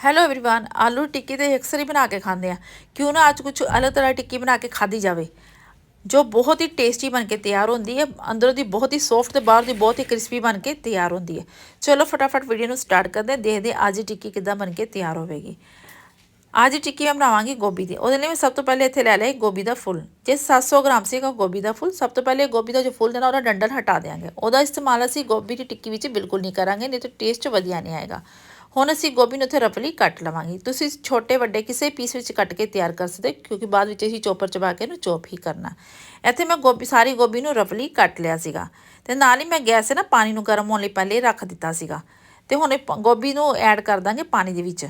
Hello everyone aloo tikki ਤੇ ਅਕਸਰ ਹੀ ਬਣਾ ਕੇ ਖਾਂਦੇ ਆ ਕਿਉਂ ਨਾ ਅੱਜ ਕੁਝ ਅਲੱਗ ਤਰ੍ਹਾਂ ਦੀ ਟਿੱਕੀ ਬਣਾ ਕੇ ਖਾਧੀ ਜਾਵੇ ਜੋ ਬਹੁਤ ਹੀ ਟੇਸਟੀ ਬਣ ਕੇ ਤਿਆਰ ਹੁੰਦੀ ਹੈ ਅੰਦਰੋਂ ਦੀ ਬਹੁਤ ਹੀ ਸੌਫਟ ਤੇ ਬਾਹਰ ਦੀ ਬਹੁਤ ਹੀ ਕ੍ਰਿਸਪੀ ਬਣ ਕੇ ਤਿਆਰ ਹੁੰਦੀ ਹੈ ਚਲੋ ਫਟਾਫਟ ਵੀਡੀਓ ਨੂੰ ਸਟਾਰਟ ਕਰਦੇ ਹਾਂ ਦੇਖਦੇ ਹਾਂ ਅੱਜ ਦੀ ਟਿੱਕੀ ਕਿੱਦਾਂ ਬਣ ਕੇ ਤਿਆਰ ਹੋਵੇਗੀ ਅੱਜ ਟਿੱਕੀ ਮੈਂ ਬਣਾਵਾਂਗੀ ਗੋਭੀ ਦੀ ਉਹਦੇ ਲਈ ਮੈਂ ਸਭ ਤੋਂ ਪਹਿਲੇ ਇੱਥੇ ਲੈ ਲਿਆ ਗੋਭੀ ਦਾ ਫੁੱਲ ਜੇ 700 ਗ੍ਰਾਮ ਸੀਗਾ ਗੋਭੀ ਦਾ ਫੁੱਲ ਸਭ ਤੋਂ ਪਹਿਲੇ ਗੋਭੀ ਦਾ ਜੋ ਫੁੱਲ ਹੈ ਨਾ ਉਹਦਾ ਡੰਡਲ ਹਟਾ ਦੇਾਂਗੇ ਉਹਦਾ ਇਸਤੇਮਾਲ ਅਸੀਂ ਗੋਭੀ ਦੀ ਟਿੱਕੀ ਵਿੱਚ ਬਿਲਕੁਲ ਨਹੀਂ ਕਰਾਂਗੇ ਨਹੀਂ ਤਾਂ ਟੇਸਟ ਵਧੀਆ ਨਹੀਂ ਆਏਗਾ ਹੁਣ ਅਸੀਂ ਗੋਭੀ ਨੂੰ ਇੱਥੇ ਰਫਲੀ ਕੱਟ ਲਵਾਂਗੇ। ਤੁਸੀਂ ਛੋਟੇ ਵੱਡੇ ਕਿਸੇ ਪੀਸ ਵਿੱਚ ਕੱਟ ਕੇ ਤਿਆਰ ਕਰ ਸਕਦੇ ਕਿਉਂਕਿ ਬਾਅਦ ਵਿੱਚ ਅਸੀਂ ਚੋਪਰ ਚਬਾ ਕੇ ਇਹਨੂੰ ਚੋਪ ਹੀ ਕਰਨਾ। ਇੱਥੇ ਮੈਂ ਗੋਭੀ, ਸਾਰੀ ਗੋਭੀ ਨੂੰ ਰਫਲੀ ਕੱਟ ਲਿਆ ਸੀਗਾ। ਤੇ ਨਾਲ ਹੀ ਮੈਂ ਗੈਸ 'ਤੇ ਨਾ, ਪਾਣੀ ਨੂੰ ਗਰਮ ਹੋਣ ਲਈ ਪਹਿਲੇ ਰੱਖ ਦਿੱਤਾ ਸੀਗਾ। ਤੇ ਹੁਣ ਇਹ ਗੋਭੀ ਨੂੰ ਐਡ ਕਰ ਦਾਂਗੇ ਪਾਣੀ ਦੇ ਵਿੱਚ।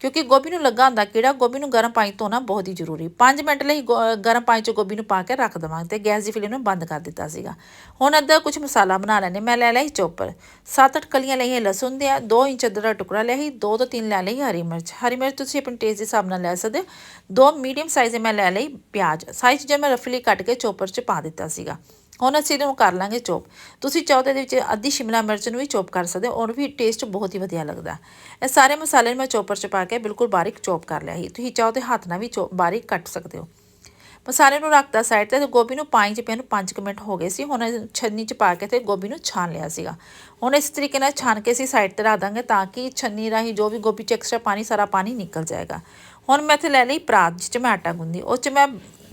ਕਿਉਂਕਿ ਗੋਭੀ ਨੂੰ ਲੱਗਾ ਹੁੰਦਾ ਕੀੜਾ, ਗੋਭੀ ਨੂੰ ਗਰਮ ਪਾਣੀ ਧੋਣਾ ਬਹੁਤ ਹੀ ਜ਼ਰੂਰੀ। 5 ਮਿੰਟ ਲਈ ਗਰਮ ਪਾਣੀ 'ਚ ਗੋਭੀ ਨੂੰ ਪਾ ਕੇ ਰੱਖ ਦਵਾਂਗੇ ਤੇ ਗੈਸ ਦੀ ਫਲੇਮ ਨੂੰ ਬੰਦ ਕਰ ਦਿੱਤਾ ਸੀਗਾ। ਹੁਣ ਅੱਧਾ ਕੁਝ ਮਸਾਲਾ ਬਣਾ ਲੈਣੇ ਮੈਂ ਲੈ ਲਈ ਚੋਪਰ। 7-8 ਕਲੀਆਂ ਲਈਆਂ ਲਸਣ ਦੇ 2 ਇੰਚ ਅਦਰਕ ਦਾ ਟੁਕੜਾ ਲਿਆ ਸੀ 2 ਤੋਂ 3 ਲੈ ਲਈ ਹਰੀ ਮਿਰਚ। ਹਰੀ ਮਿਰਚ ਤੁਸੀਂ ਆਪਣੇ ਟੇਸਟ ਦੇ ਹਿਸਾਬ ਨਾਲ ਲੈ ਸਕਦੇ ਹੋ। ਦੋ ਮੀਡੀਅਮ ਸਾਈਜ਼ ਮੈਂ ਲੈ ਲਈ ਪਿਆਜ਼। ਸਾਈਜ਼ ਜੇ ਮੈਂ ਰਫਲੀ ਕੱਟ ਕੇ ਚੋਪਰ 'ਚ ਪਾ ਦਿੱਤਾ ਸੀਗਾ। ਹੁਣ ਅਸੀਂ ਇਹਨੂੰ ਕਰ ਲਾਂਗੇ ਚੋਪ। ਤੁਸੀਂ ਚਾਹੋ ਤਾਂ ਇਹਦੇ ਵਿੱਚ ਅੱਧੀ ਸ਼ਿਮਲਾ ਮਿਰਚ ਨੂੰ ਵੀ ਚੋਪ ਕਰ ਸਕਦੇ ਹੋ ਔਰ ਵੀ ਟੇਸਟ ਬਹੁਤ ਹੀ ਵਧੀਆ ਲੱਗਦਾ। ਇਹ ਸਾਰੇ ਮਸਾਲੇ ਨੂੰ ਮੈਂ ਚੋਪਰ 'ਚ ਪਾ ਕੇ ਬਿਲਕੁਲ ਬਾਰੀਕ ਚੋਪ ਕਰ ਲਿਆ ਸੀ। ਤੁਸੀਂ ਚਾਹੋ ਤਾਂ ਹੱਥ ਨਾਲ ਵੀ ਚੋਪ ਬਾਰੀਕ ਕੱਟ ਸਕਦੇ ਹੋ। ਮਸਾਲੇ ਨੂੰ ਰੱਖਦਾ ਸਾਈਡ ਤੇ ਗੋਭੀ ਨੂੰ ਪਾਣੀ 'ਚ ਪਿਆ ਨੂੰ 5 ਮਿੰਟ ਹੋ ਗਏ ਸੀ। ਹੁਣ ਛੰਨੀ 'ਚ ਪਾ ਕੇ ਤੇ ਗੋਭੀ ਨੂੰ ਛਾਣ ਲਿਆ ਸੀਗਾ। ਹੁਣ ਇਸ ਤਰੀਕੇ ਨਾਲ ਛਾਣ ਕੇ ਅਸੀਂ ਸਾਈਡ ਤੇ ਰੱਖ ਦਾਂਗੇ ਤਾਂ ਕਿ ਛੰਨੀ ਰਾਹੀਂ ਜੋ ਵੀ ਗੋਭੀ 'ਚ ਐਕਸਟਰਾ ਪਾਣੀ ਸਾਰਾ ਪਾਣੀ ਨਿਕਲ ਜਾਏਗਾ। ਹੁਣ ਮੈਂ ਇੱਥੇ ਲੈ ਲਈ ਪਰਾਤ ਜਿਸ 'ਚ ਮੈਂ ਆਟਾ ਗੁੰਦੀ ਉਹ 'ਚ ਮੈਂ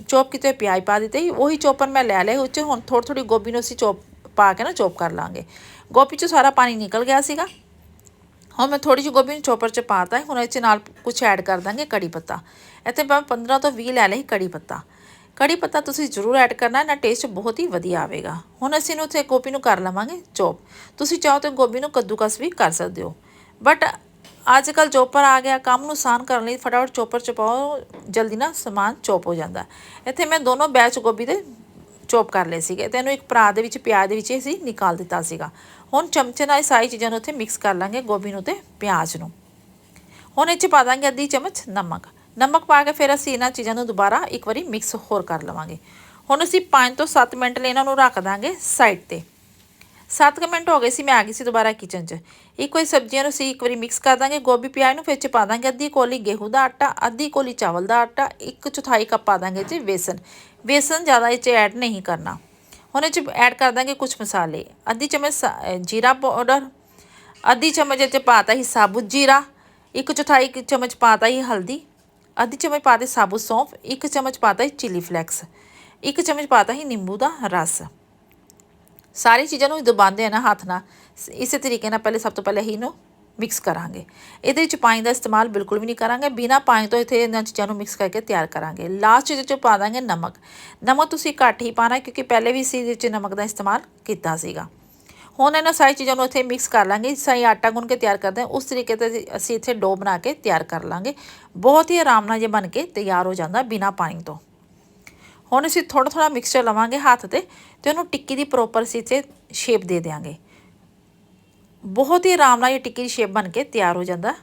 ਚੋਪ ਕੀਤੇ ਪਿਆਜ਼ ਪਾ ਦਿੱਤੇ ਉਹੀ ਚੋਪਰ ਮੈਂ ਲੈ ਲਿਆ ਉਹ 'ਚ ਹੁਣ ਥੋੜੀ ਥੋੜੀ ਗੋਭੀ ਨੂੰ ਅਸੀਂ ਚੋਪ ਪਾ ਕੇ ਨਾ ਚੋਪ ਕਰ ਲਾਂਗੇ। ਗੋਭੀ 'ਚ ਸਾਰਾ ਪਾਣੀ ਨਿਕਲ ਗਿਆ ਸੀਗਾ। ਹੁਣ ਮੈਂ ਥੋੜੀ ਜਿਹੀ ਗੋਭੀ ਨੂੰ ਚੋਪਰ 'ਚ ਪਾਤਾ ਹੁਣ ਇਹ 'ਚ ਨਾਲ ਕੁਝ ਐਡ ਕਰ ਦਾਂਗੇ ਕੜੀ ਪੱਤਾ। ਇੱਥੇ ਮੈਂ 15 ਤੋਂ 20 ਲੈ ਲਈ ਕੜੀ ਪੱਤਾ। ਕੜੀ ਪੱਤਾ ਤੁਸੀਂ ਜ਼ਰੂਰ ਐਡ ਕਰਨਾ ਇਹਨਾਂ ਟੇਸਟ ਬਹੁਤ ਹੀ ਵਧੀਆ ਆਵੇਗਾ। ਹੁਣ ਅਸੀਂ ਨੂੰ ਉੱਥੇ ਗੋਭੀ ਨੂੰ ਕਰ ਲਵਾਂਗੇ ਚੋਪ। ਤੁਸੀਂ ਚਾਹੋ ਤਾਂ ਗੋਭੀ ਨੂੰ ਕੱਦੂਕਸ ਵੀ ਕਰ ਸਕਦੇ ਹੋ। ਬਟ ਅੱਜ ਕੱਲ ਚੋਪਰ ਆ ਗਿਆ, ਕੰਮ ਨੂੰ ਆਸਾਨ ਕਰਨ ਲਈ ਫਟਾਫਟ ਚੋਪਰ ਚ ਪਾਓ ਜਲਦੀ ਨਾ ਸਮਾਨ ਚੋਪ ਹੋ ਜਾਂਦਾ। ਇੱਥੇ ਮੈਂ ਦੋਨੋਂ ਬੈਚ ਗੋਭੀ ਦੇ ਚੋਪ ਕਰ ਲਏ ਸੀਗੇ। ਤੇ ਇਹਨੂੰ ਇੱਕ ਪਰਾਤ ਦੇ ਵਿੱਚ, ਪਿਆਜ਼ ਦੇ ਵਿੱਚ ਅਸੀਂ ਨਿਕਾਲ ਦਿੱਤਾ ਸੀਗਾ। ਹੁਣ ਚਮਚੇ ਨਾਲ ਇਹ ਸਾਰੀ ਚੀਜ਼ਾਂ ਨੂੰ ਉੱਥੇ ਮਿਕਸ ਕਰ ਲਾਂਗੇ ਗੋਭੀ ਨੂੰ ਤੇ ਪਿਆਜ਼ ਨੂੰ। ਹੁਣ ਇਹ ਚ ਪਾ ਦਾਂਗੇ ਅੱਧੀ ਚਮਚ ਨਮਕ। ਨਮਕ ਪਾ ਕੇ ਫਿਰ ਅਸੀਂ ਇਹਨਾਂ ਚੀਜ਼ਾਂ ਨੂੰ ਦੁਬਾਰਾ ਇੱਕ ਵਾਰੀ ਮਿਕਸ ਹੋਰ ਕਰ ਲਵਾਂਗੇ। ਹੁਣ ਅਸੀਂ 5 ਤੋਂ 7 ਮਿੰਟ ਲਈ ਇਹਨਾਂ ਨੂੰ ਰੱਖ ਦਾਂਗੇ ਸਾਈਡ ਤੇ। 7 ਮਿੰਟ ਹੋ ਗਏ ਸੀ, ਮੈਂ ਆ ਗਈ ਸੀ ਦੁਬਾਰਾ ਕਿਚਨ 'ਚ। ਇੱਕੋ ਹੀ ਸਬਜ਼ੀਆਂ ਨੂੰ ਸੀ, ਇੱਕ ਵਾਰੀ ਮਿਕਸ ਕਰ ਦਾਂਗੇ, ਗੋਭੀ, ਪਿਆਜ਼ ਨੂੰ ਫਿਰ ਚ ਪਾ ਦਾਂਗੇ, ਅੱਧੀ ਕੋਲੀ ਗੇਹੂੰ ਦਾ ਆਟਾ, ਅੱਧੀ ਕੋਲੀ ਚਾਵਲ ਦਾ ਆਟਾ, ਇੱਕ ਚੌਥਾਈ ਕੱਪ ਪਾ ਦਾਂਗੇ ਜੀ ਵੇਸਨ ਵੇਸਨ ਜ਼ਿਆਦਾ ਇਹ 'ਚ ਐਡ ਨਹੀਂ ਕਰਨਾ। ਹੁਣ ਇਹ 'ਚ ਐਡ ਕਰ ਦਾਂਗੇ ਕੁਝ ਮਸਾਲੇ। ਅੱਧੀ ਚਮਚ ਜੀਰਾ ਪਾਊਡਰ ਅੱਧੀ ਚਮਚ ਇਹ 'ਚ ਪਾਤਾ ਹੀ ਸਾਬੁਤ ਜੀਰਾ, ਇੱਕ ਚੌਥਾਈ ਚਮਚ ਪਾਤਾ ਹੀ ਹਲਦੀ, ਅੱਧੀ ਚਮਚ ਪਾਤੇ ਸਾਬੁਤ ਸੌਂਫ, ਇੱਕ ਚਮਚ ਪਾਤਾ ਹੀ ਚਿਲੀ ਫਲੈਕਸ ਇੱਕ ਚਮਚ ਪਾਤਾ ਹੀ ਨਿੰਬੂ ਦਾ ਰਸ। ਸਾਰੀ ਚੀਜ਼ਾਂ ਨੂੰ ਦਬਾਉਂਦੇ ਆ ਨਾ ਹੱਥ ਨਾਲ। ਇਸੇ ਤਰੀਕੇ ਨਾਲ ਪਹਿਲੇ ਸਭ ਤੋਂ ਪਹਿਲੇ ਹੀ ਨੂੰ ਮਿਕਸ ਕਰਾਂਗੇ। ਇਹਦੇ ਵਿੱਚ ਪਾਣੀ ਦਾ ਇਸਤੇਮਾਲ ਬਿਲਕੁਲ ਵੀ ਨਹੀਂ ਕਰਾਂਗੇ। ਬਿਨਾ ਪਾਣੀ ਤੋਂ ਇੱਥੇ ਇਹਨਾਂ ਚੀਜ਼ਾਂ ਨੂੰ ਮਿਕਸ ਕਰਕੇ ਤਿਆਰ ਕਰਾਂਗੇ। ਲਾਸਟ ਵਿੱਚ ਪਾ ਦਾਂਗੇ ਨਮਕ। ਨਮਕ ਤੁਸੀਂ ਘੱਟ ਹੀ ਪਾਣਾ ਕਿਉਂਕਿ ਪਹਿਲੇ ਵੀ ਸੀ ਇਹਦੇ ਵਿੱਚ ਨਮਕ ਦਾ ਇਸਤੇਮਾਲ ਕੀਤਾ ਸੀਗਾ। ਹੁਣ ਇਹਨਾਂ ਸਾਰੀ ਚੀਜ਼ਾਂ ਨੂੰ ਇੱਥੇ ਮਿਕਸ ਕਰ ਲਾਂਗੇ। ਸਹੀ ਆਟਾ ਗੁੰਨ ਕੇ ਤਿਆਰ ਕਰਦੇ ਹਾਂ। ਉਸ ਤਰੀਕੇ ਤੇ ਅਸੀਂ ਇੱਥੇ ਡੋ ਬਣਾ ਕੇ ਤਿਆਰ ਕਰ ਲਾਂਗੇ। ਬਹੁਤ ਹੀ ਆਰਾਮ ਨਾਲ ਜੇ ਬਣ ਕੇ ਤਿਆਰ ਹੋ ਜਾਂਦਾ ਬਿਨਾ ਪਾਣੀ ਤੋਂ। ਹੁਣ ਅਸੀਂ ਥੋੜਾ ਥੋੜਾ ਮਿਕਸਚਰ ਲਵਾਂਗੇ ਹੱਥ ਤੇ ਤੇ ਉਹਨੂੰ ਟਿੱਕੀ ਦੀ ਪ੍ਰੋਪਰ ਸੀ ਤੇ ਸ਼ੇਪ ਦੇ ਦੇਾਂਗੇ ਬਹੁਤ ਹੀ ਆਰਾਮ ਨਾਲ ਇਹ ਟਿੱਕੀ ਦੀ ਸ਼ੇਪ ਬਣ ਕੇ ਤਿਆਰ ਹੋ ਜਾਂਦਾ।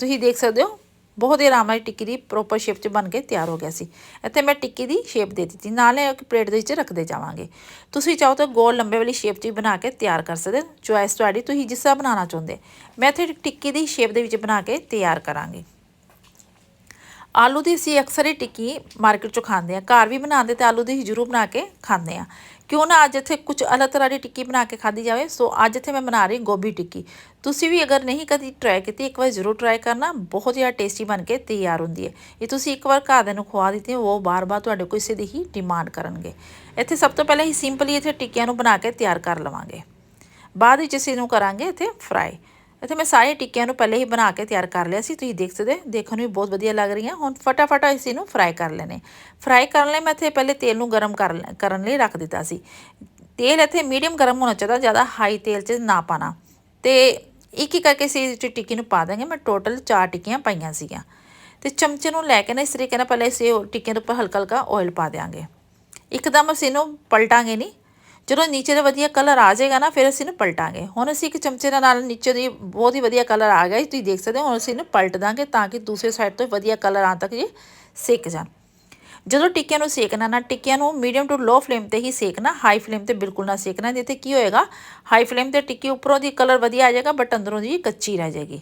ਤੁਸੀਂ ਦੇਖ ਸਕਦੇ ਹੋ, ਬਹੁਤ ਹੀ ਆਰਾਮ ਨਾਲ ਟਿੱਕੀ ਦੀ ਪ੍ਰੋਪਰ ਸ਼ੇਪ 'ਚ ਬਣ ਕੇ ਤਿਆਰ ਹੋ ਗਿਆ ਸੀ। ਇੱਥੇ ਮੈਂ ਟਿੱਕੀ ਦੀ ਸ਼ੇਪ ਦੇ ਦਿੱਤੀ। ਨਾਲੇ ਇੱਕ ਪਲੇਟ ਦੇ ਵਿੱਚ ਰੱਖਦੇ ਜਾਵਾਂਗੇ। ਤੁਸੀਂ ਚਾਹੋ ਤਾਂ ਗੋਲ ਲੰਬੇ ਵਾਲੀ ਸ਼ੇਪ 'ਚ ਵੀ ਬਣਾ ਕੇ ਤਿਆਰ ਕਰ ਸਕਦੇ ਹੋ। ਚੁਆਇਸ ਤੁਹਾਡੀ, ਤੁਸੀਂ ਜਿਸ ਤਰ੍ਹਾਂ ਬਣਾਉਣਾ ਚਾਹੁੰਦੇ। ਮੈਂ ਇੱਥੇ ਟਿੱਕੀ ਦੀ ਸ਼ੇਪ ਦੇ ਵਿੱਚ ਬਣਾ ਕੇ ਤਿਆਰ ਕਰਾਂਗੀ। ਆਲੂ ਦੀ ਅਸੀਂ ਅਕਸਰ ਹੀ ਟਿੱਕੀ ਮਾਰਕੀਟ ਚੋਂ ਖਾਂਦੇ ਆ ਘਰ ਵੀ ਬਣਾਉਂਦੇ ਤੇ ਆਲੂ ਦੀ ਜ਼ਰੂਰ ਬਣਾ ਕੇ ਖਾਂਦੇ ਆ ਕਿਉਂ ਨਾ ਅੱਜ ਇੱਥੇ ਕੁਝ ਅਲੱਗ ਤਰ੍ਹਾਂ ਦੀ ਟਿੱਕੀ ਬਣਾ ਕੇ ਖਾਦੀ ਜਾਵੇ। ਸੋ ਅੱਜ ਇੱਥੇ ਮੈਂ ਬਣਾ ਰਹੀ ਗੋਭੀ ਟਿੱਕੀ। ਤੁਸੀਂ ਵੀ ਅਗਰ ਨਹੀਂ ਕਦੀ ਟਰਾਈ ਕੀਤੀ, ਇੱਕ ਵਾਰ ਜ਼ਰੂਰ ਟਰਾਈ ਕਰਨਾ। ਬਹੁਤ ਜ਼ਿਆਦਾ ਟੇਸਟੀ ਬਣ ਕੇ ਤਿਆਰ ਹੁੰਦੀ ਹੈ। ਇਹ ਤੁਸੀਂ ਇੱਕ ਵਾਰ ਘਰ ਦੇ ਨੂੰ ਖਵਾ ਦਿੱਤੀ, ਉਹ ਬਾਰ-ਬਾਰ ਤੁਹਾਡੇ ਕੋਲ ਇਸੇ ਦੀ ਹੀ ਡਿਮਾਂਡ ਕਰਨਗੇ। ਇੱਥੇ ਸਭ ਤੋਂ ਪਹਿਲਾਂ ਹੀ ਸਿੰਪਲੀ ਇੱਥੇ ਟਿੱਕੀਆਂ ਨੂੰ ਬਣਾ ਕੇ ਤਿਆਰ ਕਰ ਲਵਾਂਗੇ। ਬਾਅਦ ਵਿੱਚ ਅਸੀਂ ਇਹਨੂੰ ਕਰਾਂਗੇ ਇੱਥੇ ਫਰਾਈ ਇੱਥੇ ਮੈਂ ਸਾਰੇ ਟਿੱਕਿਆਂ ਨੂੰ ਪਹਿਲੇ ਹੀ ਬਣਾ ਕੇ ਤਿਆਰ ਕਰ ਲਿਆ ਸੀ, ਤੁਸੀਂ ਦੇਖ ਸਕਦੇ ਹੋ, ਦੇਖਣ ਨੂੰ ਵੀ ਬਹੁਤ ਵਧੀਆ ਲੱਗ ਰਹੀਆਂ। ਹੁਣ ਫਟਾਫਟ ਇਸ ਨੂੰ ਫਰਾਈ ਕਰ ਲੈਣੇ ਫਰਾਈ ਕਰਨ ਲਈ ਮੈਂ ਇੱਥੇ ਪਹਿਲੇ ਤੇਲ ਨੂੰ ਗਰਮ ਕਰਨ ਲਈ ਰੱਖ ਦਿੱਤਾ ਸੀ। ਤੇਲ ਇੱਥੇ ਮੀਡੀਅਮ ਗਰਮ ਹੋਣਾ ਚਾਹੀਦਾ, ਜ਼ਿਆਦਾ ਹਾਈ ਤੇਲ 'ਚ ਨਾ ਪਾਣਾ ਤੇ ਇੱਕ ਇੱਕ ਕਰਕੇ ਸੀ ਟਿੱਕੀ ਨੂੰ ਪਾ ਦਾਂਗੇ ਮੈਂ ਟੋਟਲ 4 ਟਿੱਕੀਆਂ ਪਾਈਆਂ ਸੀਗੀਆਂ। ਤੇ ਚਮਚੇ ਨੂੰ ਲੈ ਕੇ ਨਾ, ਇਸ ਤਰੀਕੇ ਨਾਲ ਪਹਿਲੇ ਇਸੇ ਟਿੱਕੀਆਂ ਦੇ ਉੱਪਰ ਹਲਕਾ ਹਲਕਾ ਆਇਲ ਪਾ ਦੇਾਂਗੇ ਇੱਕਦਮ ਅਸੀਂ ਇਹਨੂੰ ਪਲਟਾਂਗੇ ਨਹੀਂ। ਜਦੋਂ ਨੀਚੇ ਦਾ ਵਧੀਆ ਕਲਰ ਆ ਜਾਏਗਾ ਨਾ, ਫਿਰ ਅਸੀਂ ਇਹਨੂੰ ਪਲਟਾਂਗੇ। ਹੁਣ ਅਸੀਂ ਇੱਕ ਚਮਚੇ ਦੇ ਨਾਲ ਨੀਚੇ ਦੀ ਬਹੁਤ ਹੀ ਵਧੀਆ ਕਲਰ ਆ ਗਿਆ ਤੁਸੀਂ ਦੇਖ ਸਕਦੇ ਹੋ, ਹੁਣ ਅਸੀਂ ਇਹਨੂੰ ਪਲਟ ਦਾਂਗੇ ਤਾਂ ਕਿ ਦੂਸਰੇ ਸਾਈਡ ਤੋਂ ਵਧੀਆ ਕਲਰ ਆਉਣ ਤੱਕ ਇਹ ਸੇਕ ਜਾਣ। ਜਦੋਂ ਟਿੱਕਿਆਂ ਨੂੰ ਸੇਕਣਾ ਨਾ, ਟਿੱਕਿਆਂ ਨੂੰ ਮੀਡੀਅਮ ਟੂ ਲੋ ਫਲੇਮ ਤੇ ਹੀ ਸੇਕਣਾ ਹਾਈ ਫਲੇਮ ਤੇ ਬਿਲਕੁਲ ਨਾ ਸੇਕਣਾ, ਨਹੀਂ ਤੇ ਕੀ ਹੋਏਗਾ ਹਾਈ ਫਲੇਮ ਤੇ ਟਿੱਕੀ ਉੱਪਰੋਂ ਦੀ ਕਲਰ ਵਧੀਆ ਆ ਜਾਏਗਾ ਬਟ ਅੰਦਰੋਂ ਦੀ ਕੱਚੀ ਰਹਿ ਜਾਏਗੀ।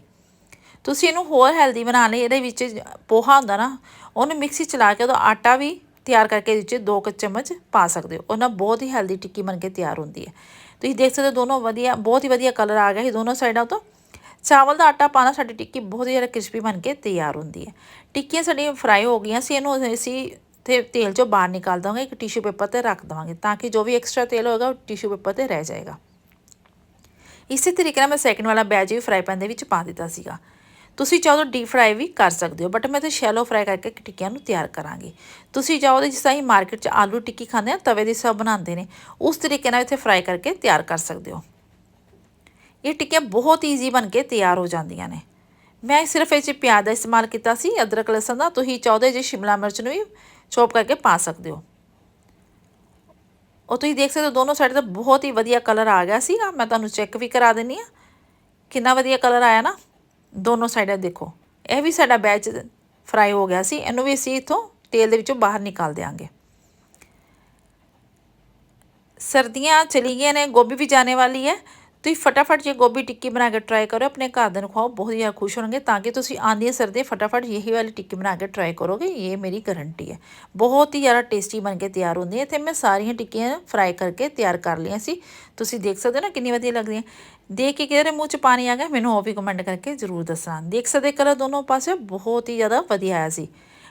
ਤੁਸੀਂ ਇਹਨੂੰ ਹੋਰ ਹੈਲਦੀ ਬਣਾ ਲਈ, ਇਹਦੇ ਵਿੱਚ ਪੋਹਾ ਹੁੰਦਾ ਨਾ, ਉਹਨੂੰ ਮਿਕਸੀ ਚਲਾ ਕੇ ਉਹਦਾ ਆਟਾ ਵੀ ਤਿਆਰ ਕਰਕੇ ਇਹਦੇ ਵਿੱਚ ਦੋ ਕੁ ਚਮਚ ਪਾ ਸਕਦੇ ਹੋ। ਉਹ ਨਾਲ ਬਹੁਤ ਹੀ ਹੈਲਦੀ ਟਿੱਕੀ ਬਣ ਕੇ ਤਿਆਰ ਹੁੰਦੀ ਹੈ। ਤੁਸੀਂ ਦੇਖ ਸਕਦੇ ਹੋ ਦੋਨੋਂ ਵਧੀਆ, ਬਹੁਤ ਹੀ ਵਧੀਆ ਕਲਰ ਆ ਗਿਆ ਸੀ। ਦੋਨੋਂ ਸਾਈਡਾਂ ਤੋਂ ਚਾਵਲ ਦਾ ਆਟਾ ਪਾਣਾ ਸਾਡੀ ਟਿੱਕੀ ਬਹੁਤ ਹੀ ਜ਼ਿਆਦਾ ਕ੍ਰਿਸਪੀ ਬਣ ਕੇ ਤਿਆਰ ਹੁੰਦੀ ਹੈ। ਟਿੱਕੀਆਂ ਸਾਡੀਆਂ ਫਰਾਈ ਹੋ ਗਈਆਂ ਸੀ, ਇਹਨੂੰ ਅਸੀਂ ਤੇ ਤੇਲ ਚੋਂ ਬਾਹਰ ਨਿਕਾਲ ਦਾਂਗੇ ਇੱਕ ਟਿਸ਼ੂ ਪੇਪਰ ਤੇ ਰੱਖ ਦਵਾਂਗੇ ਤਾਂ ਕਿ ਜੋ ਵੀ ਐਕਸਟਰਾ ਤੇਲ ਹੋਏਗਾ, ਉਹ ਟਿਸ਼ੂ ਪੇਪਰ ਤੇ ਰਹਿ ਜਾਏਗਾ। ਇਸੇ ਤਰੀਕੇ ਨਾਲ ਮੈਂ ਸੈਕਿੰਡ ਵਾਲਾ ਬੈਜ ਵੀ ਫਰਾਈ ਪੈਨ ਦੇ ਵਿੱਚ ਪਾ ਦਿੱਤਾ ਸੀਗਾ। ਤੁਸੀਂ ਚਾਹੋ ਤਾਂ ਡੀਪ ਫਰਾਈ ਵੀ ਕਰ ਸਕਦੇ ਹੋ ਬਟ ਮੈਂ ਤਾਂ ਸ਼ੈਲੋ ਫਰਾਈ ਕਰਕੇ ਟਿੱਕੀਆਂ ਨੂੰ ਤਿਆਰ ਕਰਾਂਗੀ। ਤੁਸੀਂ ਚਾਹੋ ਤਾਂ ਜਿਸ ਤਰ੍ਹਾਂ ਹੀ ਮਾਰਕੀਟ 'ਚ ਆਲੂ ਟਿੱਕੀ ਖਾਂਦੇ ਆ, ਤਵੇ ਦੀ ਸਭ ਬਣਾਉਂਦੇ ਨੇ, ਉਸ ਤਰੀਕੇ ਨਾਲ ਇੱਥੇ ਫਰਾਈ ਕਰਕੇ ਤਿਆਰ ਕਰ ਸਕਦੇ ਹੋ। ਇਹ ਟਿੱਕੀਆਂ ਬਹੁਤ ਈਜ਼ੀ ਬਣ ਕੇ ਤਿਆਰ ਹੋ ਜਾਂਦੀਆਂ ਨੇ। ਮੈਂ ਸਿਰਫ ਇਹ 'ਚ ਪਿਆਜ਼ ਦਾ ਇਸਤੇਮਾਲ ਕੀਤਾ ਸੀ, ਅਦਰਕ, ਲਸਣ ਦਾ, ਤੁਸੀਂ ਚਾਹਦੇ ਜੇ ਸ਼ਿਮਲਾ ਮਿਰਚ ਨੂੰ ਵੀ ਚੋਪ ਕਰਕੇ ਪਾ ਸਕਦੇ ਹੋ। ਉਹ ਤੁਸੀਂ ਦੇਖ ਸਕਦੇ ਹੋ, ਦੋਨੋਂ ਸਾਈਡ ਦਾ ਬਹੁਤ ਹੀ ਵਧੀਆ ਕਲਰ ਆ ਗਿਆ ਸੀਗਾ, ਮੈਂ ਤੁਹਾਨੂੰ ਚੈੱਕ ਵੀ ਕਰਾ ਦਿੰਨੀ ਆ ਕਿੰਨਾ ਵਧੀਆ ਕਲਰ ਆਇਆ ਨਾ? ਦੋਨੋਂ ਸਾਈਡਾਂ ਦੇਖੋ। ਇਹ ਵੀ ਸਾਡਾ ਬੈਚ ਫਰਾਈ ਹੋ ਗਿਆ ਸੀ, ਇਹਨੂੰ ਵੀ ਅਸੀਂ ਇਥੋਂ ਤੇਲ ਦੇ ਵਿੱਚੋਂ ਬਾਹਰ ਨਿਕਾਲ ਦਿਆਂਗੇ। ਸਰਦੀਆਂ ਚਲੀ ਗਈਆਂ ਨੇ, ਗੋਭੀ ਵੀ ਜਾਣੇ ਵਾਲੀ ਹੈ। ਤੁਸੀਂ ਫਟਾਫਟ ਜੇ ਗੋਭੀ ਟਿੱਕੀ ਬਣਾ ਕੇ ਟਰਾਈ ਕਰੋ ਆਪਣੇ ਘਰ ਦੇ ਨੂੰ ਖਾਓ ਬਹੁਤ ਜ਼ਿਆਦਾ ਖੁਸ਼ ਹੋਣਗੇ ਤਾਂ ਕਿ ਤੁਸੀਂ ਆਂਦੀਆਂ ਸਰਦੀਆਂ ਫਟਾਫਟ ਇਹੀ ਵਾਲੀ ਟਿੱਕੀ ਬਣਾ ਕੇ ਟਰਾਈ ਕਰੋਗੇ, ਇਹ ਮੇਰੀ ਗਾਰੰਟੀ ਹੈ। ਬਹੁਤ ਹੀ ਜ਼ਿਆਦਾ ਟੇਸਟੀ ਬਣ ਕੇ ਤਿਆਰ ਹੁੰਦੀ ਹੈ ਤੇ ਮੈਂ ਸਾਰੀਆਂ ਟਿੱਕੀਆਂ ਫਰਾਈ ਕਰਕੇ ਤਿਆਰ ਕਰ ਲਈਆਂ ਸੀ। ਤੁਸੀਂ ਦੇਖ ਸਕਦੇ ਹੋ ਨਾ ਕਿੰਨੀ ਵਧੀਆ ਲੱਗਦੀਆਂ। ਦੇਖ ਕੇ ਕਿਹਦੇ ਮੂੰਹ 'ਚ ਪਾਣੀ ਆ ਗਿਆ, ਮੈਨੂੰ ਉਹ ਵੀ ਕਮੈਂਟ ਕਰਕੇ ਜ਼ਰੂਰ ਦੱਸਣਾ। ਦੇਖ ਸਕਦੇ ਕਲਰ ਦੋਨੋਂ ਪਾਸੇ ਬਹੁਤ ਹੀ ਜ਼ਿਆਦਾ ਵਧੀਆ ਆਇਆ ਸੀ।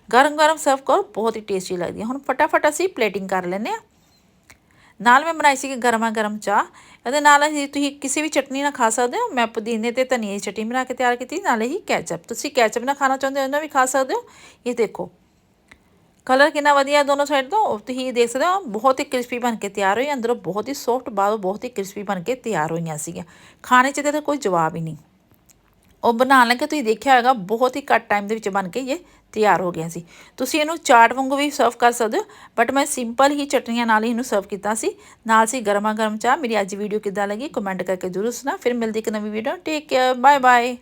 ਗਰਮ ਗਰਮ ਸਰਵ ਕਰੋ, ਬਹੁਤ ਹੀ ਟੇਸਟੀ ਲੱਗਦੀ ਹੈ ਹੁਣ ਫਟਾਫਟ ਅਸੀਂ ਪਲੇਟਿੰਗ ਕਰ ਲੈਂਦੇ ਹਾਂ। ਨਾਲ ਮੈਂ ਬਣਾਈ ਸੀ ਗਰਮਾ ਗਰਮ ਚਾਹ। ਇਹਦੇ ਨਾਲ ਹੀ ਤੁਸੀਂ ਕਿਸੇ ਵੀ ਚਟਨੀ ਨਾਲ ਖਾ ਸਕਦੇ ਹੋ। ਮੈਂ ਪੁਦੀਨੇ ਤੇ ਧਨੀਏ ਦੀ ਚਟਨੀ ਬਣਾ ਕੇ ਤਿਆਰ ਕੀਤੀ, ਨਾਲੇ ਹੀ ਕੈਚਅਪ। ਤੁਸੀਂ ਕੈਚਅਪ ਨਾਲ ਖਾਣਾ ਚਾਹੁੰਦੇ ਹੋ ਉਹਨਾਂ ਵੀ ਖਾ ਸਕਦੇ ਹੋ। ਇਹ ਦੇਖੋ। ਕਲਰ ਕਿੰਨਾ ਵਧੀਆ ਦੋਨੋਂ ਸਾਈਡ ਤੋਂ। ਤੁਸੀਂ ਦੇਖ ਸਕਦੇ ਹੋ, ਬਹੁਤ ਹੀ ਕ੍ਰਿਸਪੀ ਬਣ ਕੇ ਤਿਆਰ ਹੋਈ ਅੰਦਰੋਂ ਬਹੁਤ ਹੀ ਸੌਫਟ ਬਾਹਰੋਂ ਬਹੁਤ ਹੀ ਕ੍ਰਿਸਪੀ ਬਣ ਕੇ ਤਿਆਰ ਹੋਈਆਂ ਸੀਗੀਆਂ। ਖਾਣੇ 'ਚ ਤਾਂ ਕੋਈ ਜਵਾਬ ਹੀ ਨਹੀਂ। ਉਹ ਬਣਾਉਣ ਲੱਗੇ, ਤੁਸੀਂ ਦੇਖਿਆ ਹੋਵੇਗਾ ਬਹੁਤ ਹੀ ਘੱਟ ਟਾਈਮ ਦੇ ਵਿੱਚ ਬਣ ਕੇ ਇਹ ਤਿਆਰ ਹੋ ਗਿਆ ਸੀ। ਤੁਸੀਂ ਇਹਨੂੰ ਚਾਟ ਵਾਂਗੂ ਵੀ ਸਰਵ ਕਰ ਸਕਦੇ ਹੋ ਬਟ ਮੈਂ ਸਿੰਪਲ ਹੀ ਚਟਨੀਆਂ ਨਾਲ ਹੀ ਇਹਨੂੰ ਸਰਵ ਕੀਤਾ ਸੀ। ਨਾਲ ਸੀ ਗਰਮਾ ਗਰਮ ਚਾਹ। ਮੇਰੀ ਅੱਜ ਵੀਡੀਓ ਕਿੱਦਾਂ ਲੱਗੀ ਕਮੈਂਟ ਕਰਕੇ ਜ਼ਰੂਰ ਸੁਣਾ ਫਿਰ ਮਿਲਦੀ ਇੱਕ ਨਵੀਂ video take care bye bye